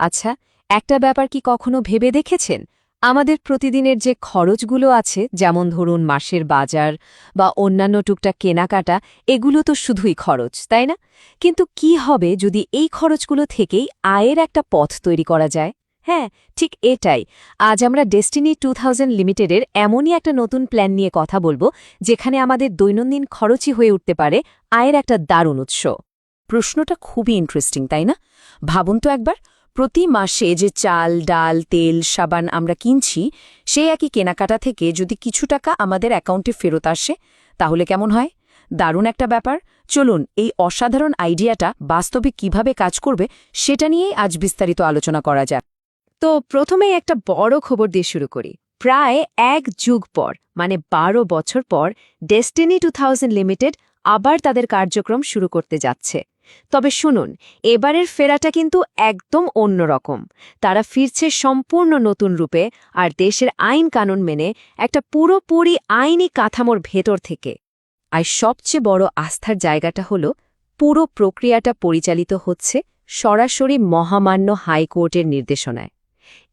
আচ্ছা একটা ব্যাপার কি কখনো ভেবে দেখেছেন? আমাদের প্রতিদিনের যে খরচগুলো আছে, যেমন ধরুন মাসের বাজার বা অন্যান্য টুকটাক কেনাকাটা, এগুলো তো শুধুই খরচ, তাই না? কিন্তু কি হবে যদি এই খরচগুলো থেকেই আয়ের একটা পথ তৈরি করা যায়? হ্যাঁ ঠিক এটাই। আজ আমরা ডেস্টিনি টু থাউজেন্ড লিমিটেডের এমনই একটা নতুন প্ল্যান নিয়ে কথা বলব, যেখানে আমাদের দৈনন্দিন খরচই হয়ে উঠতে পারে আয়ের একটা দারুণ উৎস। প্রশ্নটা খুবই ইন্টারেস্টিং তাই না? ভাবুন তো একবার প্রতি মাসে যে চাল, ডাল, তেল, সাবান আমরা কিনছি সেই একই কেনাকাটা থেকে যদি কিছু টাকা আমাদের অ্যাকাউন্টে ফেরত আসে, তাহলে কেমন হয়? দারুণ একটা ব্যাপার। চলুন, এই অসাধারণ আইডিয়াটা বাস্তবে কীভাবে কাজ করবে, সেটা নিয়েই আজ বিস্তারিত আলোচনা করা যাক। তো প্রথমেই একটা বড় খবর দিয়ে শুরু করি। প্রায় এক যুগ পর মানে বারো বছর পর ডেস্টিনি টু লিমিটেড আবার তাদের কার্যক্রম শুরু করতে যাচ্ছে। তবে শুনুন, এবারের ফেরাটা কিন্তু একদম অন্যরকম তারা ফিরছে সম্পূর্ণ নতুন রূপে আর দেশের আইন কানুন মেনে একটা পুরোপুরি আইনি কাঠামোর ভেতর থেকে। আর সবচেয়ে বড় আস্থার জায়গাটা হল, পুরো প্রক্রিয়াটা পরিচালিত হচ্ছে সরাসরি মহামান্য হাইকোর্টের নির্দেশনায়।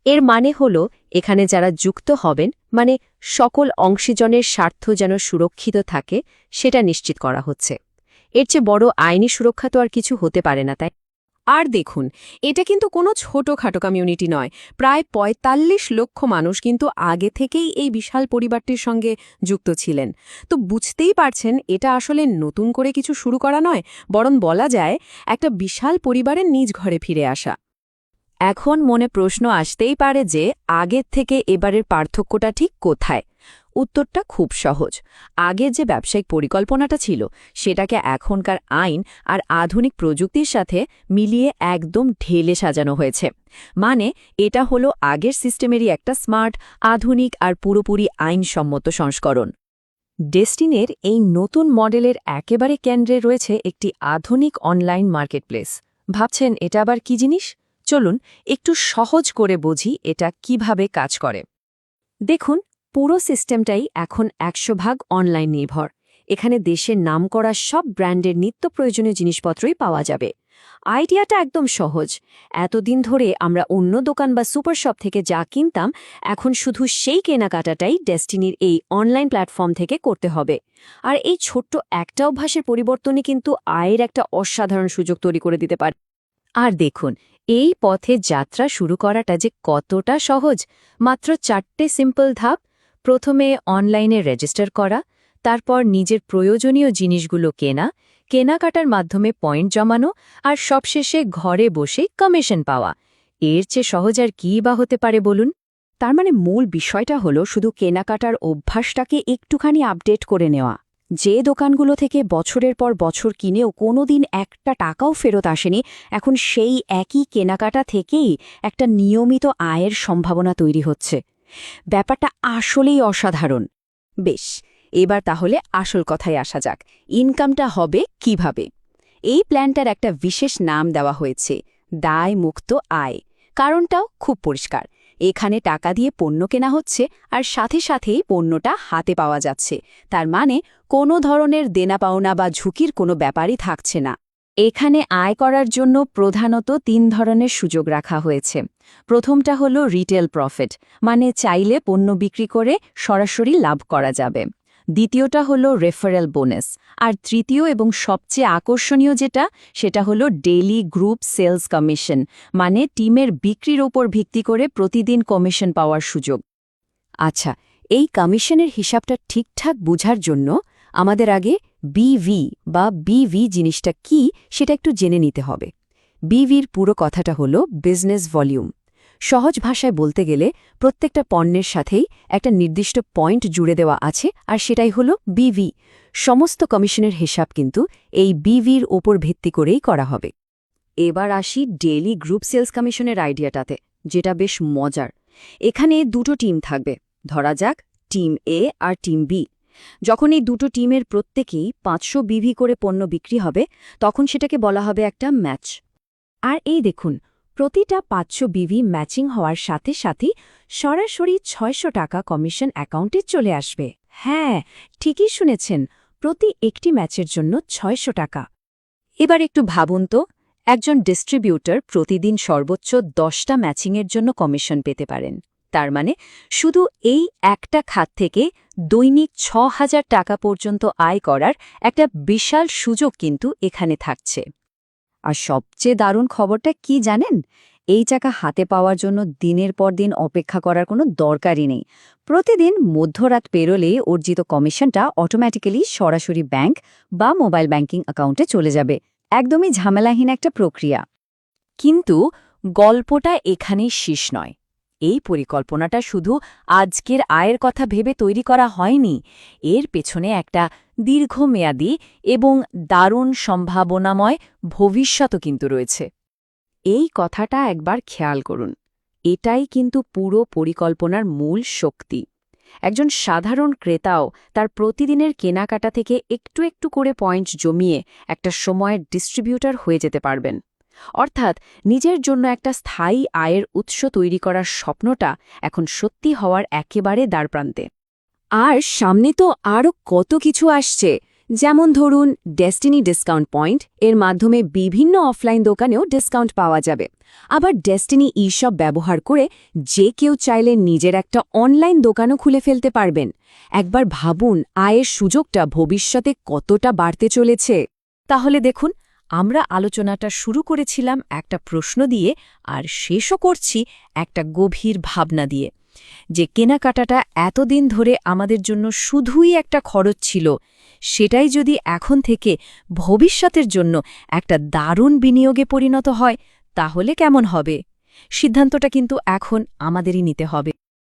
এর মানে হল, এখানে যারা যুক্ত হবেন মানে সকল অংশীজনের স্বার্থ যেন সুরক্ষিত থাকে, সেটা নিশ্চিত করা হচ্ছে। এর চেয়ে বড় আইনি সুরক্ষা তো আর কিছু হতে পারে না, তাই? আর দেখুন, এটা কিন্তু কোনো ছোটখাটো কমিউনিটি নয়। প্রায় ৪৫ লক্ষ মানুষ কিন্তু আগে থেকেই এই বিশাল পরিবারটির সঙ্গে যুক্ত ছিলেন। তো বুঝতেই পারছেন, এটা আসলে নতুন করে কিছু শুরু করা নয়, বরং বলা যায় একটা বিশাল পরিবারের নিজ ঘরে ফিরে আসা। এখন মনে প্রশ্ন আসতেই পারে যে আগের থেকে এবারের পার্থক্যটা ঠিক কোথায়? উত্তরটা খুব সহজ। আগে যে ব্যবসায়িক পরিকল্পনাটা ছিল, সেটাকে এখনকার আইন আর আধুনিক প্রযুক্তির সাথে মিলিয়ে একদম ঢেলে সাজানো হয়েছে। মানে এটা হলো আগের সিস্টেমেরই একটা স্মার্ট, আধুনিক আর পুরোপুরি আইনসম্মত সংস্করণ। ডেস্টিনের এই নতুন মডেলের একেবারে কেন্দ্রে রয়েছে একটি আধুনিক অনলাইন মার্কেটপ্লেস। ভাবছেন এটা আবার কি জিনিস? চলুন একটু সহজ করে বুঝি এটা কীভাবে কাজ করে। দেখুন পুরো সিস্টেমটাই এখন একশো ভাগ অনলাইন নির্ভর। এখানে দেশের নাম করা সব ব্র্যান্ডের নিত্য প্রয়োজনীয় জিনিসপত্রই পাওয়া যাবে। আইডিয়াটা একদম সহজ। এতদিন ধরে আমরা অন্য দোকান বা সুপার শপ থেকে যা কিনতাম, এখন শুধু সেই কেনাকাটাটাই ডেস্টিনির এই অনলাইন প্ল্যাটফর্ম থেকে করতে হবে। আর এই ছোট্ট একটা অভ্যাসের পরিবর্তনে কিন্তু আয়ের একটা অসাধারণ সুযোগ তৈরি করে দিতে পারে। আর দেখুন, এই পথে যাত্রা শুরু করাটা যে কতটা সহজ, মাত্র চারটে সিম্পল ধাপ প্রথমে অনলাইনে রেজিস্টার করা, তারপর নিজের প্রয়োজনীয় জিনিসগুলো কেনা, কেনাকাটার মাধ্যমে পয়েন্ট জমানো আর সবশেষে ঘরে বসে কমিশন পাওয়া। এর চেয়ে সহজ আর কী বা হতে পারে বলুন? তার মানে মূল বিষয়টা হলো শুধু কেনাকাটার অভ্যাসটাকে একটুখানি আপডেট করে নেওয়া। যে দোকানগুলো থেকে বছরের পর বছর কিনেও কোনোদিন একটা টাকাও ফেরত আসেনি, এখন সেই একই কেনাকাটা থেকেই একটা নিয়মিত আয়ের সম্ভাবনা তৈরি হচ্ছে। ব্যাপারটা আসলেই অসাধারণ। বেশ, এবার তাহলে আসল কথায় আসা যাক, ইনকামটা হবে কীভাবে? এই প্ল্যানটার একটা বিশেষ নাম দেওয়া হয়েছে, দায় মুক্ত আয়। কারণটাও খুব পরিষ্কার, এখানে টাকা দিয়ে পণ্য কেনা হচ্ছে আর সাথে সাথেই পণ্যটা হাতে পাওয়া যাচ্ছে, তার মানে কোনো ধরনের দেনা পাওনা বা ঝুঁকির কোনো ব্যাপারই থাকছে না। এখানে আয় করার জন্য প্রধানত তিন ধরনের সুযোগ রাখা হয়েছে। প্রথমটা হলো রিটেল প্রফিট মানে চাইলে পণ্য বিক্রি করে সরাসরি লাভ করা যাবে। দ্বিতীয়টা হলো রেফারেল বোনাস, আর তৃতীয় এবং সবচেয়ে আকর্ষণীয় যেটা, সেটা হলো ডেইলি গ্রুপ সেলস কমিশন মানে টিমের বিক্রির ওপর ভিত্তি করে প্রতিদিন কমিশন পাওয়ার সুযোগ। আচ্ছা এই কমিশনের হিসাবটা ঠিকঠাক বুঝার জন্য আমাদের আগে বিভি বা বিভি জিনিসটা কি সেটা একটু জেনে নিতে হবে। বিভির পুরো কথাটা হলো বিজনেস ভলিউম সহজ ভাষায় বলতে গেলে প্রত্যেকটা পণ্যের সাথেই একটা নির্দিষ্ট পয়েন্ট জুড়ে দেওয়া আছে আর সেটাই হলো বিভি সমস্ত কমিশনের হিসাব কিন্তু এই বিভির ওপর ভিত্তি করেই করা হবে। এবার আসি ডেইলি গ্রুপ সেলস কমিশনের আইডিয়াটাতে যেটা বেশ মজার। এখানে দুটো টিম থাকবে। ধরা যাক টিম এ আর টিম বি যখন এই দুটো টিমের প্রত্যেকেই পাঁচশো বিভি করে পণ্য বিক্রি হবে, তখন সেটাকে বলা হবে একটা ম্যাচ। আর এই দেখুন, প্রতিটা পাঁচশো বিভি ম্যাচিং হওয়ার সাথে সাথেই সরাসরি ছয়শো টাকা কমিশন অ্যাকাউন্টে চলে আসবে। হ্যাঁ ঠিকই শুনেছেন, প্রতি একটি ম্যাচের জন্য ছয়শো টাকা। এবার একটু ভাবুন তো, একজন ডিস্ট্রিবিউটর প্রতিদিন সর্বোচ্চ দশটা ম্যাচিংয়ের জন্য কমিশন পেতে পারেন। তার মানে শুধু এই একটা খাত থেকে দৈনিক ছ হাজার টাকা পর্যন্ত আয় করার একটা বিশাল সুযোগ কিন্তু এখানে থাকছে। আর সবচেয়ে দারুণ খবরটা কি জানেন? এই টাকা হাতে পাওয়ার জন্য দিনের পর দিন অপেক্ষা করার কোনো দরকারই নেই। প্রতিদিন মধ্যরাত পেরোলে অর্জিত কমিশনটা অটোমেটিক্যালি সরাসরি ব্যাংক বা মোবাইল ব্যাংকিং অ্যাকাউন্টে চলে যাবে। একদমই ঝামেলাহীন একটা প্রক্রিয়া। কিন্তু গল্পটা এখানেই শেষ নয়। এই পরিকল্পনাটা শুধু আজকের আয়ের কথা ভেবে তৈরি করা হয়নি, এর পেছনে একটা দীর্ঘমেয়াদী এবং দারুণ সম্ভাবনাময় ভবিষ্যতও কিন্তু রয়েছে। এই কথাটা একবার খেয়াল করুন, এটাই কিন্তু পুরো পরিকল্পনার মূল শক্তি। একজন সাধারণ ক্রেতাও তার প্রতিদিনের কেনাকাটা থেকে একটু একটু করে পয়েন্ট জমিয়ে একটা সময়ের ডিস্ট্রিবিউটর হয়ে যেতে পারবেন। অর্থাৎ নিজের জন্য একটা স্থায়ী আয়ের উৎস তৈরি করার স্বপ্নটা এখন সত্যি হওয়ার একেবারে দ্বারপ্রান্তে। আর সামনে তো আরও কত কিছু আসছে, যেমন ধরুন ডেস্টিনি ডিসকাউন্ট পয়েন্ট এর মাধ্যমে বিভিন্ন অফলাইন দোকানেও ডিসকাউন্ট পাওয়া যাবে। আবার ডেস্টিনি ইশপ ব্যবহার করে যে কেউ চাইলে নিজের একটা অনলাইন দোকানও খুলে ফেলতে পারবেন। একবার ভাবুন, আয়ের সুযোগটা ভবিষ্যতে কতটা বাড়তে চলেছে। তাহলে দেখুন আমরা আলোচনাটা শুরু করেছিলাম একটা প্রশ্ন দিয়ে আর শেষও করছি একটা গভীর ভাবনা দিয়ে। যে কেনাকাটাটা এতদিন ধরে আমাদের জন্য শুধুই একটা খরচ ছিল, সেটাই যদি এখন থেকে ভবিষ্যতের জন্য একটা দারুণ বিনিয়োগে পরিণত হয়, তাহলে কেমন হবে? সিদ্ধান্তটা কিন্তু এখন আমাদেরই নিতে হবে।